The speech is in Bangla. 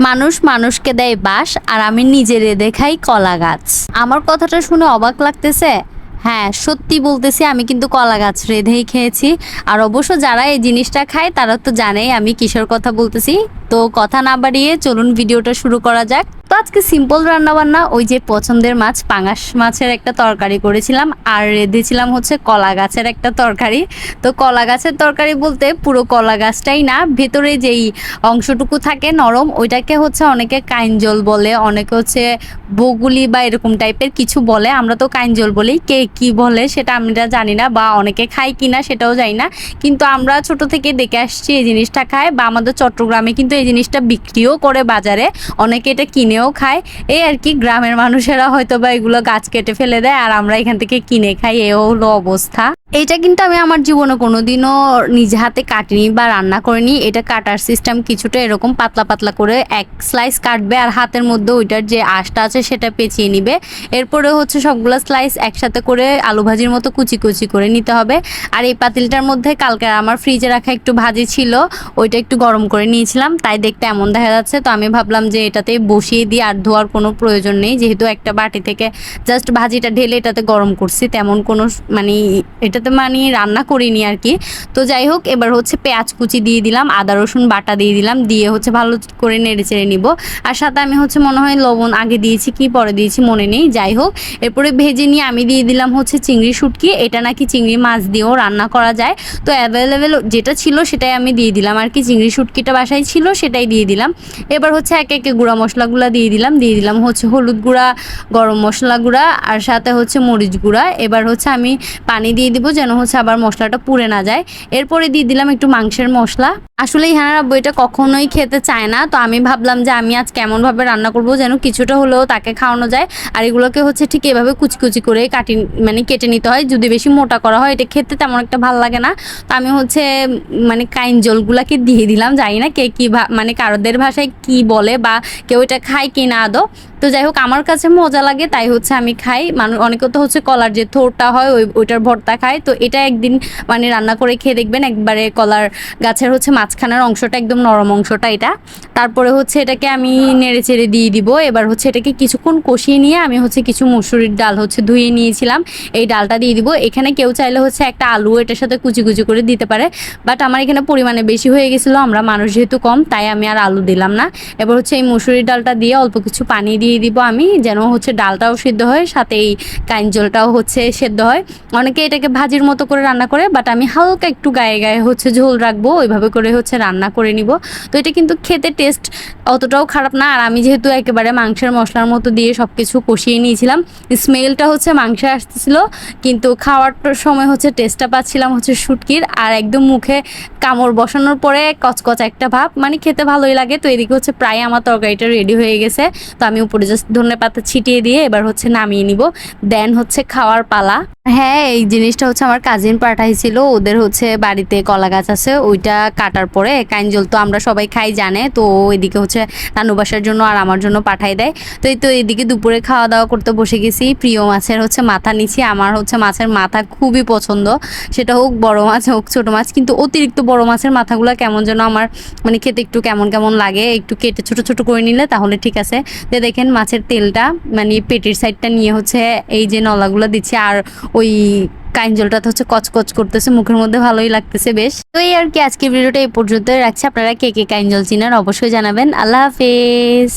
মানুষ মানুষকে দেয় বাস আর আমি নিজেরে দেখাই কলা গাছ। আমার কথাটা শুনে অবাক লাগতেছে। হ্যাঁ সত্যি বলতেছি, আমি কিন্তু কলা গাছ রেধেই খেয়েছি। আর অবশ্য যারা এই জিনিসটা খায়, তারা তো জানেই আমি কিসের কথা বলতেছি। তো কথা না বাড়িয়ে চলুন ভিডিওটা শুরু করা যাক। তো আজকে সিম্পল রান্না বান্না ওই যে পছন্দের মাছ, পাঙাশ মাছের একটা তরকারি করেছিলাম, আর রেঁধেছিলাম হচ্ছে কলা গাছের একটা তরকারি। তো কলা গাছের তরকারি বলতে পুরো কলা গাছটাই না, ভেতরে যেই অংশটুকু থাকে নরম, ওইটাকে হচ্ছে অনেকে কাইঞ্জল বলে, অনেকে হচ্ছে বগুলি বা এরকম টাইপের কিছু বলে, আমরা তো কাইঞ্জল বলি কে কি বলে সেটা আমরা জানি না বা অনেকে খাই কিনা সেটাও জানি না। কিন্তু আমরা ছোট থেকে দেখে আসছি এই জিনিসটা খায় বা আমাদের চট্টগ্রামে কিন্তু এই জিনিসটা বিক্রিও করে বাজারে, অনেকে এটা কিনেও খায় এই আর কি, গ্রামের মানুষেরা হয়তো বা এগুলো গাছ কেটে ফেলে দেয় আর আমরা এখান থেকে কিনে খাই, এও হলো অবস্থা। এইটা কিন্তু আমি আমার জীবনে কোনোদিনও নিজে হাতে কাটিনি বা রান্না করিনি। এটা কাটার সিস্টেম কিছুটা এরকম পাতলা পাতলা করে এক স্লাইস কাটবে আর হাতের মধ্যে ওইটার যে আঁশটা আছে সেটা পেঁচিয়ে নিবে। এরপরে হচ্ছে সবগুলো স্লাইস একসাথে করে আলু ভাজির মতো কুচি কুচি করে নিতে হবে। আর এই পাতিলটার মধ্যে কালকে আমার ফ্রিজে রাখা একটু ভাজি ছিল, ওইটা একটু গরম করে নিয়েছিলাম। তাই দেখতে এমন দেখা যাচ্ছে। তো আমি ভাবলাম যে এটাতে বসিয়ে দিয়ে আর ধোয়ার কোনো প্রয়োজন নেই। যেহেতু একটা বাটি থেকে জাস্ট ভাজিটা ঢেলে এটাতে গরম করছি, তেমন কোনো মানে এটাতে মানে রান্না করিনি আর কি। তো যাই হোক, এবার হচ্ছে পেঁয়াজ কুচি দিয়ে দিলাম, আদা, রসুন বাটা দিয়ে দিলাম, দিয়ে হচ্ছে ভালো করে নেড়ে চেড়ে নিব। আর সাথে আমি হচ্ছে মনে হয় লবণ আগে দিয়েছি কি পরে দিয়েছি মনে নেই, যাই হোক। এরপরে ভেজে নিয়ে আমি দিয়ে দিলাম হচ্ছে চিংড়ি শুটকি, এটা নাকি চিংড়ি মাছ দিয়েও রান্না করা যায়। তো অ্যাভেলেবেল যেটা ছিল সেটাই আমি দিয়ে দিলাম আর কি, চিংড়ি শুটকিটা বাসায় ছিল সেটাই দিয়ে দিলাম। এবার হচ্ছে একে একে গুঁড়া মশলাগুলো দিয়ে দিলাম দিয়ে দিলাম হচ্ছে হলুদ গুঁড়া, গরম মশলা গুঁড়া, আর সাথে হচ্ছে মরিচ গুঁড়া। এবার হচ্ছে আমি পানি দিয়ে দিব যেন হচ্ছে আবার মশলাটা পুড়ে না যায়। এরপরে দিয়ে দিলাম একটু মাংসের মশলা। আসলে ইহানার আব্বু, এটা কখনোই খেতে চায় না। তো আমি ভাবলাম যে আমি আজ কেমনভাবে রান্না করব যেন কিছুটা হলেও তাকে খাওয়ানো যায়। আর এগুলোকে হচ্ছে ঠিক এভাবে কুচি কুচি করে কাটি মানে কেটে নিতে হয়। যদি বেশি মোটা করা হয়, এটা খেতে তেমন একটা ভালো লাগে না। তো আমি হচ্ছে মানে কাইন জলগুলাকে দিয়ে দিলাম। জানি না কে কী মানে কারোদের ভাষায় কি বলে বা কেউ এটা খায় কি না আদৌ। তো যাই হোক, আমার কাছে মজা লাগে, তাই হচ্ছে আমি খাই। মানুষ অনেকে তো হচ্ছে কলার যে থোরটা হয়, ওই, ওইটার ভর্তা খায়। তো এটা একদিন মানে রান্না করে খেয়ে দেখবেন, একবারে কলার গাছের হচ্ছে মাঝখানের অংশটা একদম নরম অংশটা এটা। তারপরে হচ্ছে এটাকে আমি নেড়ে চেড়ে দিয়ে দিব। এবার হচ্ছে এটাকে কিছুক্ষণ কষিয়ে নিয়ে আমি হচ্ছে কিছু মুসুরির ডাল হচ্ছে ধুয়ে নিয়েছিলাম। এই ডালটা দিয়ে দিব। এখানে কেউ চাইলে হচ্ছে একটা আলু এটার সাথে কুচি কুচি করে দিতে পারে। বাট আমার এখানে পরিমাণে বেশি হয়ে গেছিল। আমরা মানুষ যেহেতু কম, তাই আমি আর আলু দিলাম না। এবার হচ্ছে এই মুসুরির ডালটা দিয়ে অল্প কিছু পানি দিয়ে দিব আমি, যেন হচ্ছে ডালটাও সিদ্ধ হয়, সাথে এই কাইঞ্জলটাও হচ্ছে সেদ্ধ হয়। অনেকে এটাকে ভাজির মতো করে রান্না করে, বাট আমি হালকা একটু গায়ে গায়ে হচ্ছে ঝোল রাখব, ওইভাবে করে হচ্ছে রান্না করে নিব। তো এটা কিন্তু খেতে টেস্ট অতটাও খারাপ না। আর আমি যেহেতু একেবারে মাংসের মশলার মতো দিয়ে সব কিছু কষিয়ে নিয়েছিলাম স্মেলটা হচ্ছে মাংসে আসতেছিল, কিন্তু খাওয়ার সময় হচ্ছে টেস্টটা পাচ্ছিলাম হচ্ছে শুটকির। আর একদম মুখে কামড় বসানোর পরে কচকচ একটা ভাব মানে খেতে ভালোই লাগে। তো এদিকে হচ্ছে প্রায় আমার তরকারিটা রেডি হয়ে গেছে। তো আমি উপরে জাস্ট ধনে পাতা ছিটিয়ে দিয়ে এবার হচ্ছে নামিয়ে নিব। দেন হচ্ছে খাওয়ার পালা। হ্যাঁ এই জিনিসটা হচ্ছে আমার কাজিন পাঠাইছিল। ওদের হচ্ছে বাড়িতে কলা গাছ আছে, ওইটা কাটার পরে কাইঞ্জল তো আমরা সবাই খাই, জানে। তো এদিকে হচ্ছে নানু বাসার জন্য আর আমার জন্য পাঠাই দেয়। তো এই তো এদিকে দুপুরে খাওয়া দাওয়া করতে বসে গেছি। প্রিয় মাছের হচ্ছে মাথা নিচ্ছি আমার হচ্ছে মাছের মাথা খুবই পছন্দ। সেটা হোক বড় মাছ, হোক ছোট মাছ। কিন্তু অতিরিক্ত বড় মাছের মাথাগুলো কেমন যেন আমার মানে খেতে একটু কেমন কেমন লাগে। একটু কেটে ছোট ছোট করে নিলে তাহলে ঠিক আছে। তো দেখেন মাছের তেলটা মানে পেটের সাইডটা নিয়ে হচ্ছে এই যে নলাগুলো দিচ্ছে। আর ওই কাইঞ্জলটাতে হচ্ছে কচকচ করতেছে, মুখের মধ্যে ভালোই লাগতেছে বেশ। তো এই আর কি, আজকের ভিডিওটা এই পর্যন্ত রাখছি। আপনারা কে কে কাইঞ্জল চিনার অবশ্যই জানাবেন। আল্লাহ হাফেজ।